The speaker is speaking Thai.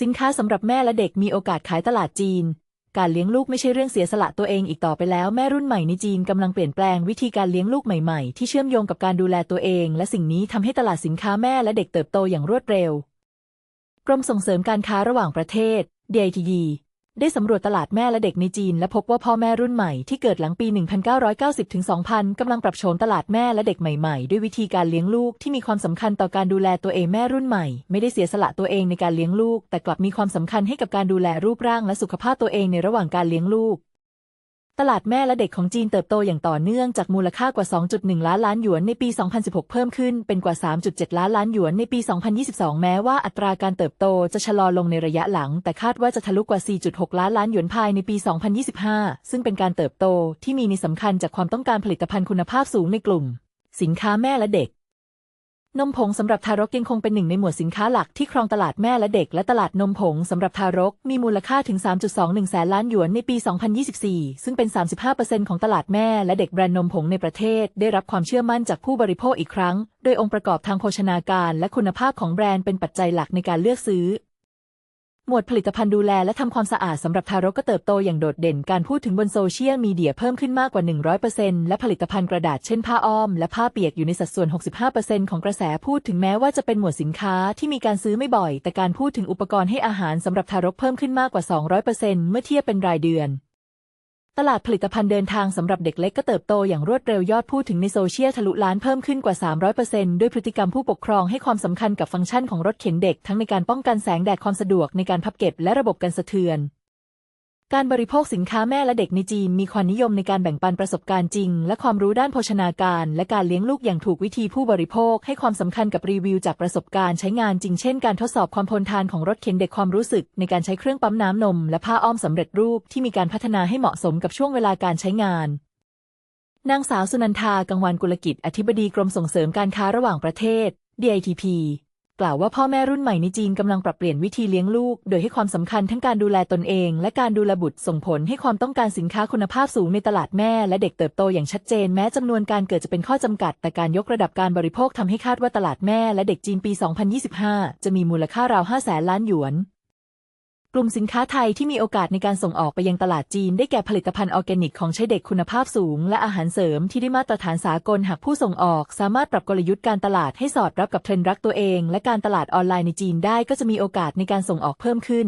สินค้าสำหรับแม่และเด็กมีโอกาสขายตลาดจีน การเลี้ยงลูกไม่ใช่เรื่องเสียสละตัวเองอีกต่อไปแล้วแม่รุ่นใหม่ในจีนกำลังเปลี่ยนแปลงวิธีการเลี้ยงลูกใหม่ๆ ที่เชื่อมโยงกับการดูแลตัวเอง และสิ่งนี้ทำให้ตลาดสินค้าแม่และเด็กเติบโตอย่างรวดเร็ว กรมส่งเสริมการค้าระหว่างประเทศ DITD ได้สำรวจตลาดแม่และเด็กในจีน และพบว่าพ่อแม่รุ่นใหม่ที่เกิดหลังปี 1990ถึง2000 กำลังปรับโฉมตลาดแม่และเด็กใหม่ๆ ด้วยวิธีการเลี้ยงลูกที่มีความสำคัญต่อการดูแลตัวเองแม่รุ่นใหม่ ไม่ได้เสียสละตัวเองในการเลี้ยงลูก แต่กลับมีความสำคัญให้กับการดูแลรูปร่างและสุขภาพตัวเองในระหว่างการเลี้ยงลูก ตลาดแม่และเด็กของจีนเติบโตอย่างต่อเนื่องจากมูลค่ากว่า 2.1 ล้านล้านหยวนในปี 2016 เพิ่มขึ้นเป็นกว่า 3.7 ล้านล้านหยวนในปี 2022 แม้ว่าอัตราการเติบโตจะชะลอลงในระยะหลัง แต่คาดว่าจะทะลุกว่า 4.6 ล้านล้านหยวนภายในปี 2025 ซึ่งเป็นการเติบโตที่มีนัยสำคัญจากความต้องการผลิตภัณฑ์คุณภาพสูงในกลุ่ม สินค้าแม่และเด็ก นมผงสำหรับทารกยังคงเป็นหนึ่งในหมวดสินค้าหลักที่ครองตลาดแม่และเด็กและตลาดนมผงสำหรับทารกมีมูลค่าถึง 3.21 แสนล้านหยวนในปี 2024 ซึ่งเป็น 35%ของตลาดแม่และเด็กแบรนด์นมผงในประเทศ ได้รับความเชื่อมั่นจากผู้บริโภคอีกครั้ง โดยองค์ประกอบทางโภชนาการและคุณภาพของแบรนด์เป็นปัจจัยหลักในการเลือกซื้อ หมวดผลิตภัณฑ์ดูแลและทำความสะอาดสำหรับทารกก็เติบโตอย่างโดดเด่นการพูดถึงบนโซเชียลมีเดียเพิ่มขึ้นมากกว่า 100%และผลิตภัณฑ์กระดาษเช่นผ้าอ้อมและผ้าเปียกอยู่ในสัดส่วน 65%ของกระแสพูดถึงแม้ว่าจะเป็นหมวดสินค้าที่มีการซื้อไม่บ่อย แต่การพูดถึงอุปกรณ์ให้อาหารสำหรับทารกเพิ่มขึ้นมากกว่า 200%เมื่อเทียบเป็นรายเดือน ตลาดผลิตภัณฑ์เดินทางสำหรับเด็กเล็กก็เติบโตอย่างรวดเร็วยอดพูดถึงในโซเชียลทะลุล้านเพิ่มขึ้นกว่า 300%ด้วยพฤติกรรมผู้ปกครองให้ความสำคัญกับฟังก์ชันของรถเข็นเด็กทั้งในการป้องกันแสงแดดความสะดวกในการพับเก็บและระบบกันสะเทือน การบริโภคสินค้าแม่และเด็กในจีนมีความนิยมในการแบ่งปันประสบการณ์จริง และความรู้ด้านโภชนาการ และการเลี้ยงลูกอย่างถูกวิธีผู้บริโภคให้ความสำคัญกับรีวิวจากประสบการณ์ใช้งานจริงเช่นการทดสอบความทนทานของรถเข็นเด็กความรู้สึก ในการใช้เครื่องปั๊มน้ำนม และผ้าอ้อมสำเร็จรูปที่มีการพัฒนาให้เหมาะสมกับช่วงเวลาการใช้งานนางสาวสุนันทากังวานกุลกิจ อธิบดีกรมส่งเสริมการค้าระหว่างประเทศ DITP กล่าวว่าพ่อแม่รุ่นใหม่ในจีนกำลังปรับเปลี่ยนวิธีเลี้ยงลูก โดยให้ความสำคัญทั้งการดูแลตนเอง และการดูแลบุตรส่งผลให้ความต้องการสินค้าคุณภาพสูงในตลาดแม่ และเด็กเติบโตอย่างชัดเจนแม้จำนวนการเกิดจะเป็นข้อจำกัด แต่การยกระดับการบริโภคทำให้คาดว่าตลาดแม่และเด็กจีนปี 2025 จะมีมูลค่าราว 5 แสนล้านหยวน กลุ่มสินค้าไทยที่มีโอกาสในการส่งออกไปยังตลาดจีน ได้แก่ผลิตภัณฑ์ออร์แกนิกของใช้เด็กคุณภาพสูง และอาหารเสริมที่ได้มาตรฐานสากลหากผู้ส่งออก สามารถปรับกลยุทธ์การตลาดให้สอดรับกับเทรนด์รักตัวเอง และการตลาดออนไลน์ในจีนได้ก็จะมีโอกาสในการส่งออกเพิ่มขึ้น